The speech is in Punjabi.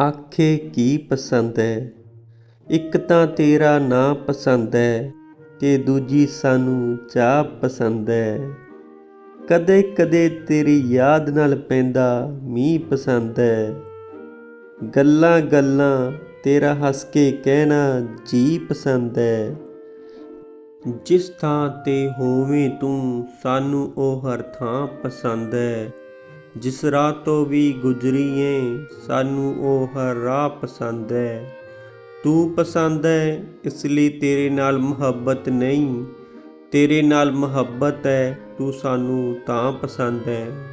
ਆਖੇ ਕੀ ਪਸੰਦ ਹੈ ਇੱਕ ਤਾਂ ਤੇਰਾ ਨਾਂ ਪਸੰਦ ਹੈ ਤੇ ਦੂਜੀ ਸਾਨੂੰ ਚਾਹ ਪਸੰਦ ਹੈ ਕਦੇ ਕਦੇ ਤੇਰੀ ਯਾਦ ਨਾਲ ਪੈਂਦਾ ਮੀਂਹ ਪਸੰਦ ਹੈ ਗੱਲਾਂ ਗੱਲਾਂ ਤੇਰਾ ਹੱਸ ਕੇ ਕਹਿਣਾ ਜੀ ਪਸੰਦ ਹੈ ਜਿਸ ਥਾਂ ਤੇ ਹੋਵੇਂ ਤੂੰ ਸਾਨੂੰ ਉਹ ਹਰ ਥਾਂ ਪਸੰਦ ਹੈ ਜਿਸ ਰਾਹ ਤੋਂ ਵੀ ਗੁਜ਼ਰੀਏ, ਸਾਨੂੰ ਉਹ ਹਰ ਰਾਹ ਪਸੰਦ ਹੈ। ਤੂੰ ਪਸੰਦ ਹੈ, ਇਸ ਲਈ ਤੇਰੇ ਨਾਲ ਮੁਹੱਬਤ ਨਹੀਂ। ਤੇਰੇ ਨਾਲ ਮੁਹੱਬਤ ਹੈ, ਤੂੰ ਸਾਨੂੰ ਤਾਂ ਪਸੰਦ ਹੈ।